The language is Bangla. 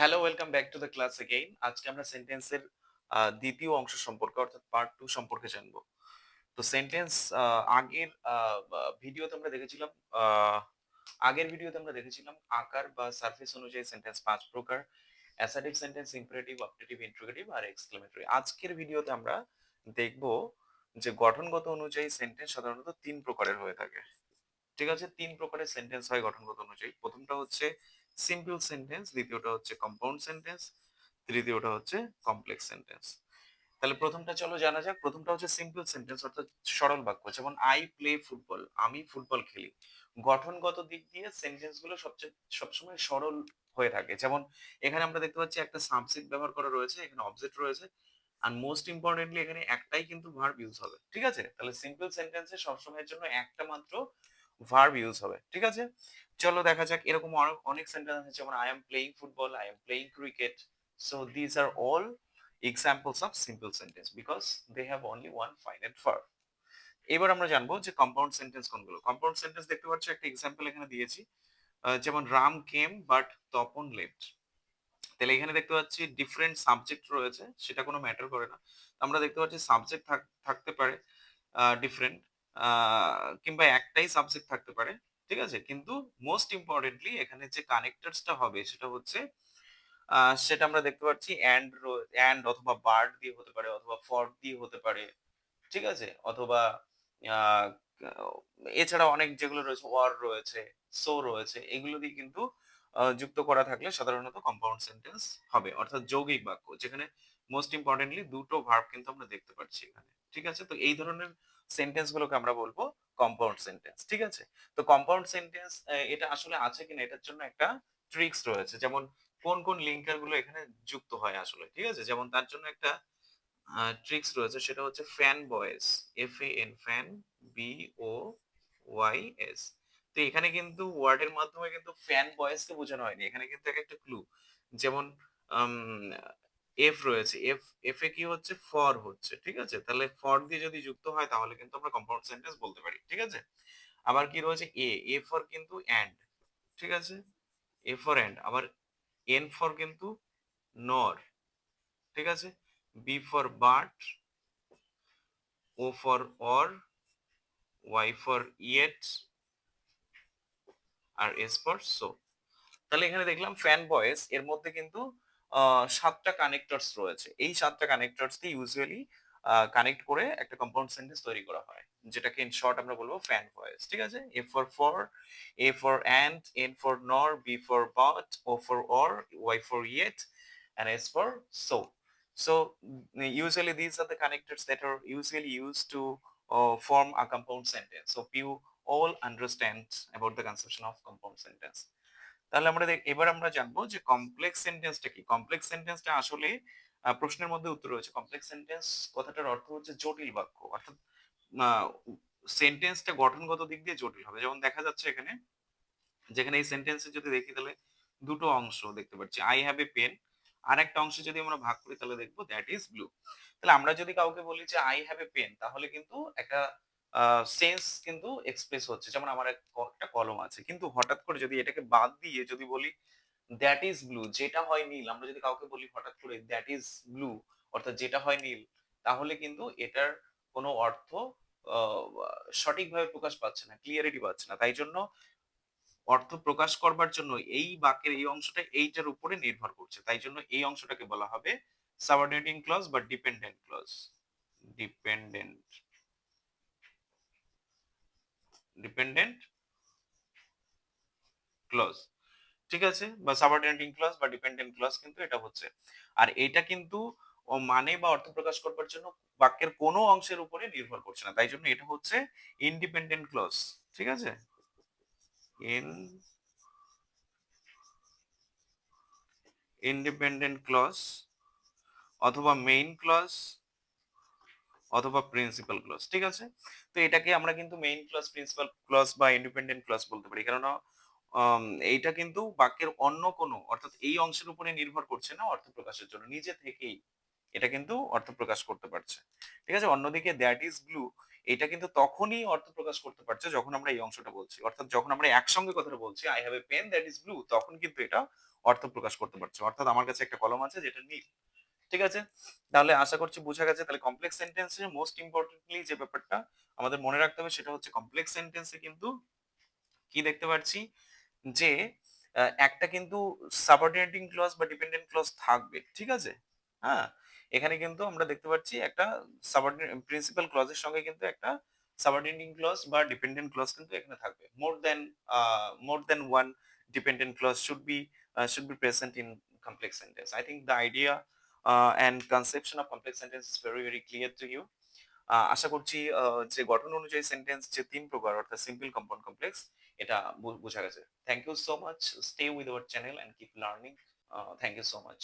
Hello welcome back to the class again আজকে আমরা সেন্টেন্সের দ্বিতীয় অংশ সম্পর্কে, অর্থাৎ পার্ট টু সম্পর্কে জানব। তো সেন্টেন্স আগের ভিডিওতে আমরা দেখেছিলাম আগের ভিডিওতে আমরা দেখেছিলাম, আকার বা সারফেস অনুযায়ী সেন্টেন্স পাঁচ প্রকার assertive sentence imperative optative interrogative আর এক্সক্লেমেটরি আজকের ভিডিওতে আমরা দেখব যে গঠনগত অনুযায়ী সেন্টেন্স সাধারণত তিন প্রকারের হয়ে থাকে। ঠিক আছে? তিন প্রকারের সেন্টেন্স হয় গঠনগত অনুযায়ী। প্রথমটা হচ্ছে সিম্পল সেন্টেন্স দ্বিতীয়টা হচ্ছে কম্পাউন্ড সেন্টেন্স তৃতীয়টা হচ্ছে কমপ্লেক্স সেন্টেন্স তাহলে প্রথমটা চলো জানা যাক, প্রথমটা হচ্ছে সিম্পল সেন্টেন্স অর্থাৎ সরল বাক্য, যেমন আই প্লে ফুটবল আমি ফুটবল খেলি। গঠনগত দিক দিয়ে সেন্টেন্সগুলো সবচেয়ে, সবসময় সরল হয়ে থাকে। যেমন এখানে আমরা দেখতে পাচ্ছি একটা সাবজেক্ট ব্যবহার করা রয়েছে, এখানে অবজেক্ট রয়েছে আর মোস্ট ইম্পর্টেন্টলি এখানে একটাই কিন্তু ভার্ব ইউজ হবে। ঠিক আছে? তাহলে সিম্পল সেন্টেন্সে সবসময়ের জন্য একটা মাত্র ভার্ব ইউজ হবে, ঠিক আছে? চলো দেখা যাক, এরকম অনেক- সেন্টেন্স আছে, যেমন I am playing football I am playing cricket so this are all examples of simple sentence because they have only one finite verb এবার আমরা জানব যে কম্পাউন্ড সেন্টেন্স কোনগুলো? কম্পাউন্ড সেন্টেন্স দেখতে পাচ্ছ, একটা এক্সাম্পল এখানে দিয়েছি। যেমন, Ram came but Tapan left তাহলে এখানে দেখতে পাচ্ছি ডিফারেন্ট সাবজেক্ট রয়েছে, সেটা কোনো ম্যাটার করে না। আমরা দেখতে পাচ্ছি সাবজেক্ট থাকতে পারে ডিফারেন্ট কিংবা একটাই সাবজেক্ট থাকতে পারে, ঠিক আছে? কিন্তু মোস্ট ইম্পর্টেন্টলি এখানে যে কানেক্টরসটা হবে সেটা হচ্ছে সেটা আমরা দেখতে পাচ্ছি অ্যান্ড অ্যান্ড অথবা বার্ড দিয়ে হতে পারে, অথবা ফর দিয়ে হতে পারে, ঠিক আছে? অথবা এছাড়া অনেক যেগুলো রয়েছে ওয়ার রয়েছে সো রয়েছে, এগুলো দিয়ে কিন্তু যুক্ত করা থাকলে সাধারণত কম্পাউন্ড সেন্টেন্স হবে, অর্থাৎ যৌগিক বাক্য, যেখানে মোস্ট ইম্পর্টেন্টলি দুটো ভার্ব কিন্তু আমরা দেখতে পাচ্ছি এখানে, ঠিক আছে? তো এই ধরনের সেন্টেন্স গুলোকে আমরা বলব কম্পাউন্ড সেন্টেন্স ঠিক আছে? তো কম্পাউন্ড সেন্টেন্স এটা আসলে আছে কিনা এটার জন্য একটা ট্রিক্স রয়েছে। যেমন কোন কোন লিঙ্কারগুলো এখানে যুক্ত হয় আসলে, ঠিক আছে? যেমন তার জন্য একটা ট্রিক্স রয়েছে, সেটা হচ্ছে fan boys F A N fan B O Y S তো এখানে কিন্তু ওয়ার্ডের মাধ্যমে কিন্তু ফ্যান বয়েস কে বোঝানো হয়নি, এখানে কিন্তু এক একটা ক্লু যেমন এফ রয়েছে। এফ এফ এ কি হচ্ছে? ফর হচ্ছে, ঠিক আছে? তাহলে ফর দিয়ে যদি যুক্ত হয়, তাহলে কিন্তু আমরা কম্পাউন্ড সেন্টেন্স বলতে পারি, ঠিক আছে? আবার কি রয়েছে? এ এ ফর কিন্তু অ্যান্ড ঠিক আছে? এ ফর অ্যান্ড আবার এন ফর কিন্তু নর ঠিক আছে? B for but O for or Y for yet R S for so তাহলে এখানে দেখলাম ফ্যান বয়েস এর মধ্যে কিন্তু সাতটা কানেক্টরস রয়েছে। এই সাতটা কানেক্টরস দিয়ে ইউজুয়ালি কানেক্ট করে একটা কম্পাউন্ড সেন্টেন্স তৈরি করা হয়, যেটাকে ইন শর্ট আমরা বলব ফ্যান ভয়েস ঠিক আছে? A for for A for and N for nor B for but O for or Y for yet and S for so so usually this are the connectors that are usually use to form a compound sentence so pew all understand about the conception of compound sentence তাহলে আমরা এবার আমরা জানব যে কমপ্লেক্স সেন্টেন্সটা কি? কমপ্লেক্স সেন্টেন্সটা আসলে প্রশ্নের মধ্যে উত্তর রয়েছে। কমপ্লেক্স সেন্টেন্স কথাটার অর্থ হচ্ছে জটিল বাক্য। অর্থাৎ সেন্টেন্সটা গঠনগত দিক দিয়ে জটিল হবে। যেমন দেখা যাচ্ছে এখানে, যেখানে এই সেন্টেন্সে যদি দেখি তাহলে দুটো অংশ দেখতে পাচ্ছি। আই হ্যাভ এ পেন আর একটা অংশ যদি আমরা ভাগ করি তাহলে দেখব দ্যাট ইজ ব্লু তাহলে আমরা যদি কাউকে বলি যে আই হ্যাভ এ পেন তাহলে কিন্তু একটা সেন্স কিন্তু এক্সপ্রেস হচ্ছে। যেমন আমার এক একটা কলম আছে। কিন্তু হঠাৎ করে যদি এটাকে বাদ দিয়ে যদি বলি দ্যাট ইজ ব্লু যেটা হয় নীল, আমরা যদি কাউকে বলি হঠাৎ করে দ্যাট ইজ ব্লু অর্থাৎ যেটা হয় নীল, তাহলে কিন্তু এটার কোনো অর্থ সঠিকভাবে প্রকাশ পাচ্ছে না ক্লিয়ারিটি পাচ্ছে না। তাই জন্য অর্থ প্রকাশ করবার জন্য এই বাক্যের, এই অংশটা এইটার উপরে নির্ভর করছে। তাই জন্য এই অংশটাকে বলা হবে সাবঅর্ডিনেটিং ক্লজ বা dependent clause dependent dependent clause ঠিক আছে? বা সাবঅর্ডিনেটিং ক্লজ বা ডিপেন্ডেন্ট ক্লজ কিন্তু এটা হচ্ছে। আর এটা কিন্তু মানে বা অর্থ প্রকাশ করবার জন্য বাক্যের কোনো অংশের উপরে নির্ভর করছে না। তাই জন্য এটা হচ্ছে ইন্ডিপেন্ডেন্ট ক্লজ ঠিক আছে? ইন ইন্ডিপেন্ডেন্ট ক্লজ অথবা মেইন ক্লজ অথবা প্রিন্সিপাল ক্লজ ঠিক আছে তো এটাকে আমরা কিন্তু মেইন ক্লজ প্রিন্সিপাল ক্লজ বা ইন্ডিপেন্ডেন্ট ক্লজ বলতে পারি কেননা এইটা কিন্তু বাক্যের অন্য কোনো অর্থাৎ এই অংশের উপরে নির্ভর করছে না অর্থ প্রকাশের জন্য নিজে থেকেই এটা কিন্তু অর্থ প্রকাশ করতে পারছে ঠিক আছে অন্যদিকে দ্যাট ইজ ব্লু এটা কিন্তু তখনই অর্থ প্রকাশ করতে পারছে যখন আমরা এই অংশটা বলছি। অর্থাৎ যখন আমরা একসঙ্গে কথাটা বলছি, I have a pen that is blue" তখন কিন্তু এটা অর্থ প্রকাশ করতে পারছে। অর্থাৎ আমার কাছে একটা কলম আছে যেটা নীল। ঠিক আছে? তাহলে আশা করছি বোঝা গেছে তাহলে কমপ্লেক্স সেন্টেন্স এর মোস্ট ইম্পোর্টেন্টলি যে ব্যাপারটা আমাদের মনে রাখতে হবে সেটা হচ্ছে কমপ্লেক্স সেন্টেন্স কিন্তু কি দেখতে পাচ্ছি যে একটা কিন্তু সাবঅর্ডিনেটিং ক্লজ বা ডিপেন্ডেন্ট ক্লজ থাকবে। ঠিক আছে? হ্যাঁ? এখানে কিন্তু আমরা দেখতে পাচ্ছি একটা সাবঅর্ডিনে প্রিন্সিপাল ক্লজের সঙ্গে কিন্তু একটা সাবঅর্ডিনেটিং ক্লজ বা ডিপেন্ডেন্ট ক্লজ কিন্তু এখানে থাকবে। More than more than one dependent clause should be uh, should be present in complex sentence. I think the uh, conception of complex sentence is very very clear to you. আ আশা করছি আ যে গঠন অনুযায়ী সেন্টেন্স যে তিন প্রকার অর্থাৎ সিম্পল, কম্পাউন্ড, কমপ্লেক্স এটা বোঝা গেছে। Thank you so much. Stay with our channel and keep learning. Thank you so much.